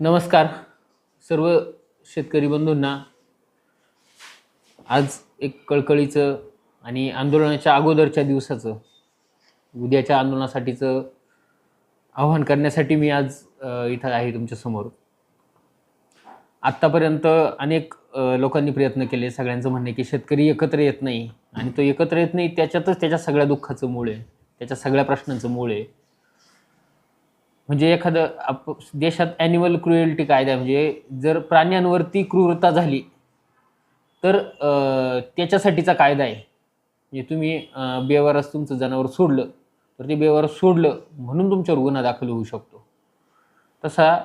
नमस्कार सर्व शेतकरी बंधूंना. आज एक कळकळीचं आणि आंदोलनाच्या अगोदरच्या दिवसाचं उद्याच्या आंदोलनासाठीचं आव्हान करण्यासाठी मी आज इथं आहे तुमच्यासमोर आत्तापर्यंत अनेक लोकांनी प्रयत्न केले सगळ्यांचं म्हणणं की शेतकरी एकत्र येत नाही. आणि तो एकत्र येत नाही त्याच्यातच त्याच्या सगळ्या दुःखाचं मूळ आहे त्याच्या सगळ्या प्रश्नांचं मूळ आहे. म्हणजे एखादं आप देशात ॲनिमल क्रुएल्टी कायदा आहे म्हणजे जर प्राण्यांवरती क्रूरता झाली तर त्याच्यासाठीचा कायदा आहे. म्हणजे तुम्ही बेवारस तुमचं जनावर सोडलं तर ते बेवारस सोडलं म्हणून तुमच्यावर गुन्हा दाखल होऊ शकतो. तसा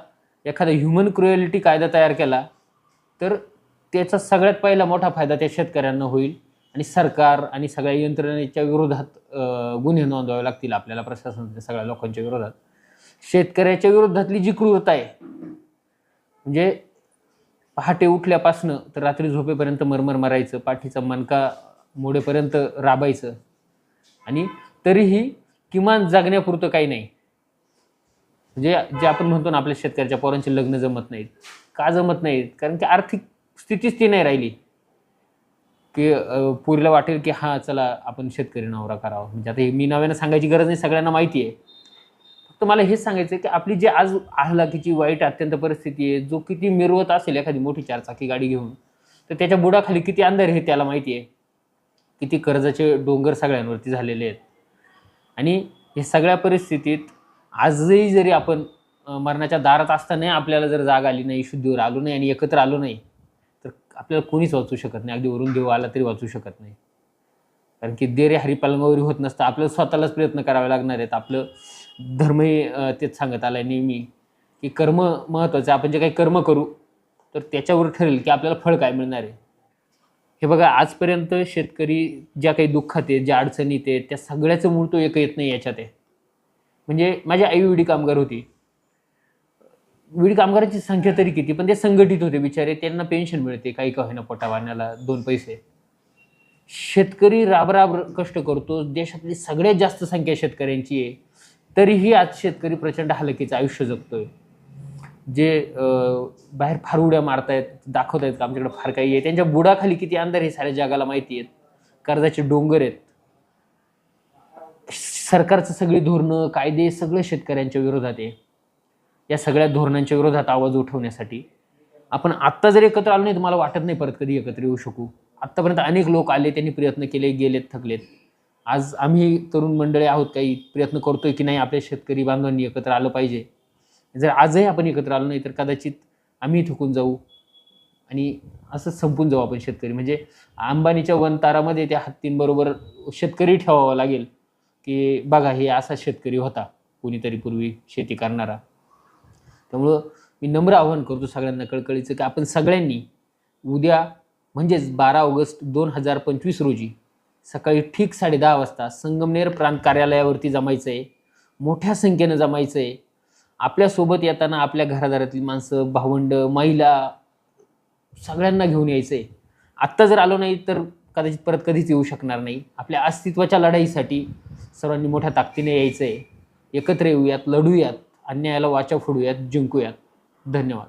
एखादा ह्युमन क्रुएलिटी कायदा तयार केला तर त्याचा सगळ्यात पहिला मोठा फायदा त्या शेतकऱ्यांना होईल आणि सरकार आणि सगळ्या यंत्रणेच्या विरोधात गुन्हे नोंदवावे लागतील आपल्याला प्रशासनाच्या सगळ्या लोकांच्या विरोधात. शेतकऱ्याच्या विरोधातली जी क्रूरता आहे म्हणजे पहाटे उठल्यापासनं तर रात्री झोपेपर्यंत मरमर मारायचं पाठीचा मणका मोडेपर्यंत राबायचं. आणि तरीही किमान जगण्यापुरतं काही नाही. म्हणजे जे आपण म्हणतो ना आपल्या शेतकऱ्याच्या पोरांचे लग्न जमत नाहीत का जमत नाहीत? कारण की आर्थिक स्थितीच ती नाही राहिली. की पुरीला पोरीला वाटेल की हां चला आपण शेतकरी नवरा करावा. म्हणजे आता हे मी नव्यानं सांगायची गरज नाही सगळ्यांना माहिती आहे. तर मला हेच सांगायचं आहे की आपली जी आज आह्लाकीची वाईट अत्यंत परिस्थिती आहे जो किती मिरवत असेल एखादी मोठी चारचाकी गाडी घेऊन तर त्याच्या बुडाखाली किती अंधार हे त्याला माहिती आहे. किती कर्जाचे डोंगर सगळ्यांवरती झालेले आहेत. आणि हे सगळ्या परिस्थितीत आजही जरी आपण मरणाच्या दारात असताना आपल्याला जर जाग आली नाही शुद्धीवर आलो नाही आणि एकत्र आलो नाही तर आपल्याला कोणीच वाचू शकत नाही. अगदी वरून देव आला तरी वाचू शकत नाही. कारण की देरे हरिपालंगावरी होत नसतं. आपल्याला स्वतःलाच प्रयत्न करावे लागणार आहेत. आपलं धर्मही तेच सांगत आला आहे नेहमी की कर्म महत्त्वाचं आहे. आपण जे काही कर्म करू तर त्याच्यावर ठरेल की आपल्याला फळ काय मिळणार आहे. हे बघा आजपर्यंत शेतकरी ज्या काही दुःखात आहेत ज्या अडचणीत आहेत त्या सगळ्याचं मूळ तो एक येत नाही याच्यात आहे. म्हणजे माझी आई विडी कामगार होती. विडी कामगारांची संख्या तरी किती पण ते संघटित होते बिचारे. त्यांना पेन्शन मिळते काही का होईना पोटावाण्याला दोन पैसे. शेतकरी राबराब कष्ट करतो. देशातली सगळ्यात जास्त संख्या शेतकऱ्यांची आहे. तरीही आज शेतकरी प्रचंड हलकीचं आयुष्य जगतोय. जे बाहेर फार उड्या मारतायत दाखवत आहेत का आमच्याकडे फार काही आहे. त्यांच्या बुडाखाली किती अंधार हे साऱ्या जगाला माहिती आहेत. कर्जाचे डोंगर आहेत. सरकारचं सगळी धोरणं कायदे सगळं शेतकऱ्यांच्या विरोधात आहे. या सगळ्या धोरणांच्या विरोधात आवाज उठवण्यासाठी. आपण आत्ता जर एकत्र आलो नाही तर मला वाटत नाही परत कधी एकत्र येऊ शकू. आत्तापर्यंत अनेक लोक आले त्यांनी प्रयत्न केले गेलेत थकलेत. आज आम्ही तरुण मंडळी आहोत काही प्रयत्न करतोय की नाही आपल्या शेतकरी बांधवांनी एकत्र आलं पाहिजे. जर आजही आपण एकत्र आलो नाही तर कदाचित आम्ही थकून जाऊ आणि असं संपून जाऊ आपण शेतकरी. म्हणजे अंबानीच्या वनतारामध्ये त्या हत्तींबरोबर शेतकरी ठेवावा लागेल की बघा हे असा शेतकरी होता कोणीतरी पूर्वी शेती करणारा. त्यामुळं मी नम्र आवाहन करतो सगळ्यांना कळकळीचं की आपण सगळ्यांनी उद्या म्हणजेच बारा ऑगस्ट दोन हजार पंचवीस रोजी सकाळी ठीक साडे दहा वाजता संगमनेर प्रांत कार्यालयावरती जमायचं आहे मोठ्या संख्येनं जमायचं आहे आपल्यासोबत येताना आपल्या घरादारातली माणसं भावंड महिला सगळ्यांना घेऊन यायचं आहे आत्ता जर आलो नाही तर कदाचित परत कधीच येऊ शकणार नाही. आपल्या अस्तित्वाच्या लढाईसाठी सर्वांनी मोठ्या ताकदीने यायचं आहे एकत्र येऊयात लढूयात अन्यायाला वाचा फोडूयात जिंकूयात. धन्यवाद.